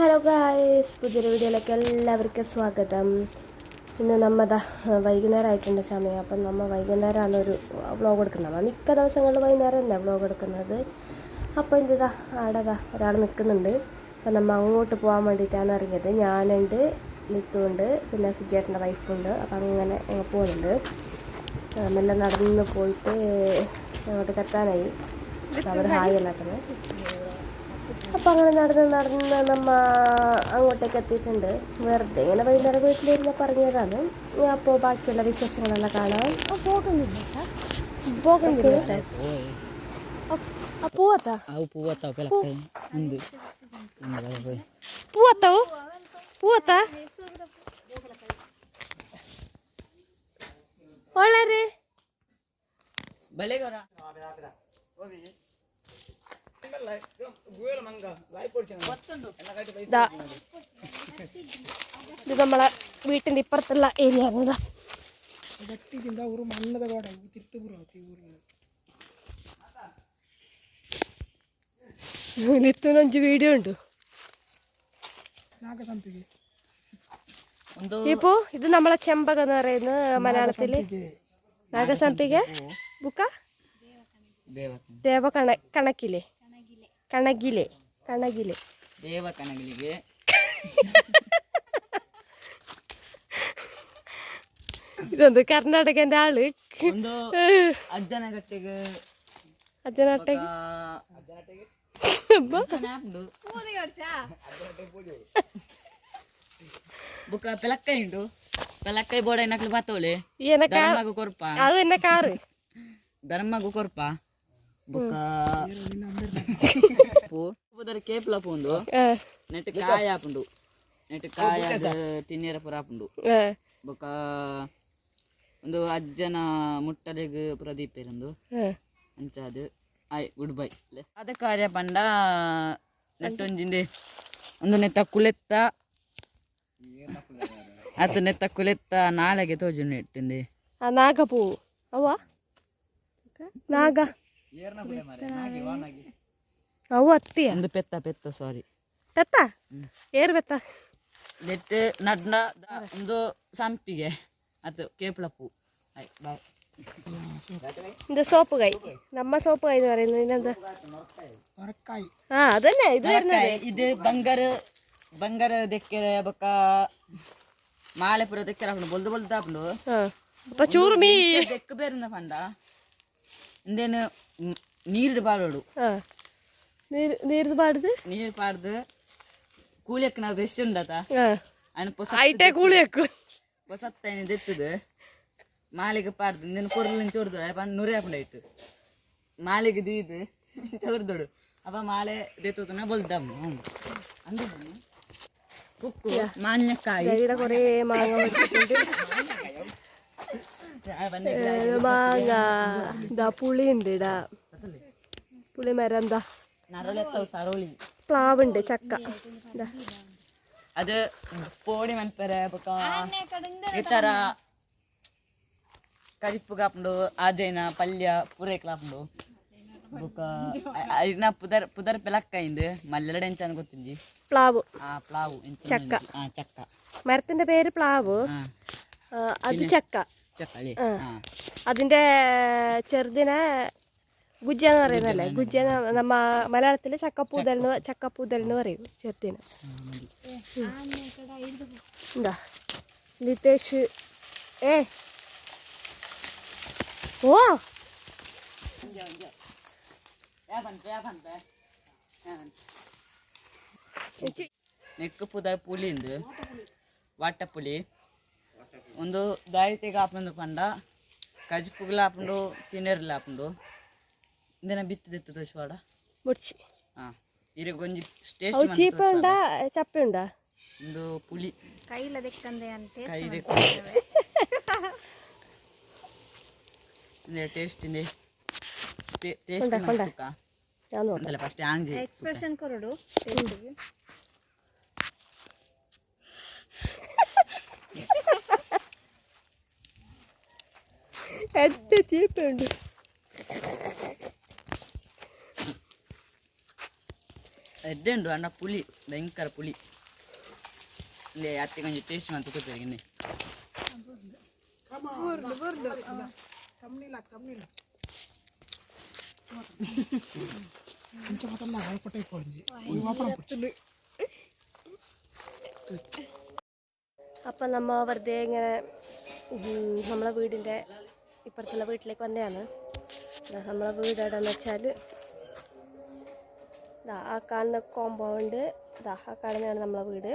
Hello guys പുതിയൊരു വീഡിയോയിലേക്ക് എല്ലാവർക്കും സ്വാഗതം. ഇന്ന് നമ്മതാ വൈകുന്നേരം ആയിട്ടുണ്ട് സമയം. അപ്പം നമ്മൾ വൈകുന്നേരമാണ് ഒരു വ്ളോഗ് എടുക്കുന്നത്. നമ്മൾ മിക്ക ദിവസങ്ങളിൽ വൈകുന്നേരം തന്നെ വ്ളോഗ് എടുക്കുന്നത്? അപ്പോൾ എന്തിതാ ആടതാ ഒരാൾ നിൽക്കുന്നുണ്ട്. അപ്പം നമ്മൾ അങ്ങോട്ട് പോകാൻ വേണ്ടിയിട്ടാണ് ഇറങ്ങിയത്. ഞാനുണ്ട് ലിത്തുണ്ട് പിന്നെ സുജേട്ടന്റെ വൈഫുണ്ട്. അപ്പം അങ്ങനെ അങ്ങ് പോകുന്നുണ്ട്. മെല്ലെ നടന്ന് പോയിട്ട് അങ്ങോട്ട് കത്താനായി അവർ ഹായ് എല്ലാക്കുന്നത് അപ്പം അങ്ങനെ നടന്ന് നടന്ന് നമ്മ അങ്ങോട്ടേക്ക് എത്തിയിട്ടുണ്ട്. വെറുതെ ഇങ്ങനെ വൈകുന്നേരം വീട്ടിലിരുന്ന് പറഞ്ഞതാണ്. ഞാൻ അപ്പോൾ ബാക്കിയുള്ള വിശേഷങ്ങളെല്ലാം കാണാം. പോകുന്നില്ല പോവാത്താ? pelak ഇത് നമ്മളെ വീട്ടിന്റെ ഇപ്പുറത്തുള്ള ഏരിയ ആണ് നിത്തുന്നഞ്ച് വീഡിയോ ഉണ്ട്. ഇപ്പോ ഇത് നമ്മളെ ചെമ്പക എന്ന് പറയുന്നത് മലയാളത്തിൽ. നാഗസംപിക. ബുക്ക? ദേവ കണക്കില്ലേ? Karena gile, karena gile. Dewa karena gile. Itu untuk karena ada yang dalik. Untuk aja nak cek. Aja nak cek. Aja nak cek. Buka pelak kayu itu, pelak kayu boleh nak lupa tuh le. Iya nak kau. Dharma gugur pa. Aku nak kau. Dharma gugur pa. Buka. తొరి కేపుల ನೆಟ್ నెట్ ನೆಟ್ ఆపుండు నెట్ కాయ తిన్నేర ಪುರ ಆಪುಂಡು ಬೊಕ ಒಂದು ಅಜ್ಜನ ಮುಟ್ಟಲೆಗ್ ಪ್ರದೀಪ್ ದೀಪೇರೊಂದು ಅಂಚಾದು. ಆಯ್ ಗುಡ್ ಬೈ. ಅದ ಕಾರ್ಯ ಪಂಡ ನೆಟ್ಟೊಂಜಿಂದೆ ಒಂದು ನೆತ್ತ ಕುಲೆತ್ತ. ಅತ ನೆತ್ತ ಕುಲೆತ್ತ ನಾಳೆಗೆ ತೋಜು ನೆಟ್ಟಿಂದೆ. ನಾಗಪೂ. ಅವ ನಾಗ. ಅವು ಅತ್ತಿಯ ಒಂದು ಪೆತ್ತ ಪೆತ್ತ ಸಾರಿ ಬೆತ್ತ ಏರು ಬೆತ್ತ ನೆಟ್ ನಡ್ನ ದ- ಒಂದು ಸಂಪಿಗೆ ಅದು ಕೇಪಳ ಪೂ ಆಯ್ ಬಾಯ್ ഇത് സോപ്പ് കൈ നമ്മ സോപ്പ് കൈ എന്ന് പറയുന്നത് ഇതിനെന്താ ಹೊರಕಾಯಿ ആ അതന്നെ ഇത് വരുന്നത് ಇದು ಬಂಗಾರ ಬಂಗಾರ ದೆಕ್ಕರೆ ಬೊಕ್ಕ ಮಾಲೆ ಪುರ ದೆಕ್ಕರ ಹಾಕೊಂಡು ಬೊಲ್ದು ಬೊಲ್ದು ಹಾಕೊಂಡು ആ അപ്പൊ ചൂർമീ ದೆಕ್ಕ ಬೇರೆ ಪಂಡ ಇಂದೇನು ನೀರು ಬಾಳೋಡು ആ നീര് നീരുത് പാടുത് ನೀರು ಪಾಡ್ದು ಕೂಲಿಯಕ್ಕೆ ನಾವು ಬೆಸ್ಟ್ ಉಂಡತ ആ ಅನ್ನ ಪೊಸ ആയിട്ടേ കൂളി വെക്കും ಪೊಸತ್ತ ದೆತ್ತದು ಮಾಲಿಗೆ ಪಾಡ್ದು ಇಂದೇನು ಕೊರ್ಲಿನ ಚೋರ್ದು ಪಂಡ ನೂರೇ ಹಾಕೊಂಡು ಇಟ್ಟು ಮಾಲಿಗೆ ದೀದು ಚೋರ್ದೋಡು ಅಪ್ಪ ಮಾಲೆ ದೆತ್ತುತನ ಬೊಲ್ದಮ್ಮ ಅಂದ ಕುಕ್ಕು ಮಾನ್ಯಕಾಯಿ ഇവിടെ കൊറേ മാങ്ങ വെച്ചിട്ടുണ്ട് ಬಂದೆ ഏ, മാങ്ങ ഇതാ പുളി ഉണ്ട് ഇടാ പുളി മരം എന്താ ನರಳೆತ್ತವು ಸರೋಳಿ പ്ലാവുണ്ട് ചക്ക ഇതാ ಅದು ಪೋಡಿ ಮನ್ಪರೆ ಬೊಕ ಈ ತರ ಕರಿಪು ಕಾಪುಂಡು ಆಜೇನ ಪಲ್ಯ ಪೂರೈಕ್ ಲಾಪುಂಡು ಬೊಕ ಇನ್ನ ಪುದರ್ ಪುದರ್ ಪೆಲಕ್ಕೈಂದು ಮಲ್ಲೆಡೆ ಎಂಚಂದ ಗೊತ್ತಿಂಜಿ പ്ലാവ് ಆ ಪ್ಲಾವು ಎಂಚ ಚಕ್ಕ. ಆ ಚಕ್ಕ മരത്തിന്റെ പേര് പ്ലാവ് ಆ ആ, അത് ചക്ക ಚಕ್ಕಳಿ ആ. ಆ അതിന്റെ ചെറുതിനെ ഗുജ്ജ എന്ന് പറയുന്നല്ലേ ഗുജ്ജ എന്ന് നമ്മ മലയാളത്തിൽ ചക്കപ്പൂതൽ എന്ന് ചക്കപ്പൂതൽ എന്ന് പറയും ചെറുതിന് എന്താ ലിതേഷ് ഏ ഓ ನೆಕ್ಕು ಪುದರ್ ಪುಲಿಂದು ವಾಟ ಪುಲಿ ಒಂದು ದಾಯಿತೆಗೆ ಹಾಪುಂಡು ಪಂಡ ಕಜ್ಪುಗ್ಲ ಹಾಪುಂಡು ತಿನ್ನೇರ್ಲ ಹಾಪುಂಡು ಇದನ್ನ ಬಿತ್ತಿದಿತ್ತು ದೋಷವಾಡ ಮುಡ್ಚಿ ಹಾಂ ಇರಿ ಗೊಂಜಿ ಟೇಸ್ಟ್ ಅವು ಚೀಪ ಉಂಡಾ ಚಪ್ಪೆ ಉಂಡ ಒಂದು ಪುಲಿ ಕೈಲ ದೆಕ್ಕಂದೆ ಅಂತೆ ಕೈ ದೆಕ್ಕಂದೆ ಟೇಸ್ಟ್ ಇಂದೆ ಟೇಸ್ಟ್ ಮಾಡ್ತುಕ ಯಾನು ಅಂತಲ್ಲ ಫಸ್ಟ್ ಆಂಗ್ ಎಕ್ಸ್ಪ್ರೆಷನ್ ಕೊರಡು ಟೇಸ್ಟಿಗೆ ಎತ್ತೆ ಚೀಪ ಉಂಡು എഡ്ഡ ഉണ്ട് പുളി ഭയങ്കര പുളി ഇല്ലേ അത്തി കൊഞ്ച് ടേസ്റ്റ് മാത്രം കൊടുത്തിരിക്കുന്നേ അപ്പം നമ്മൾ വെറുതെ ഇങ്ങനെ നമ്മളെ വീടിന്റെ ഇപ്പുറത്തുള്ള വീട്ടിലേക്ക് വന്നതാണ്. നമ്മളെ വീട് എവിടെയെന്ന് വെച്ചാൽ ദാ ആ കാണുന്ന കോമ്പൗണ്ട് ഇതാ ആ കാണുന്നതാണ് നമ്മളെ വീട്.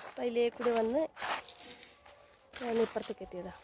അപ്പം അതിലേ വന്ന് ഞാൻ ഇപ്പുറത്തേക്ക് എത്തിയതാണ്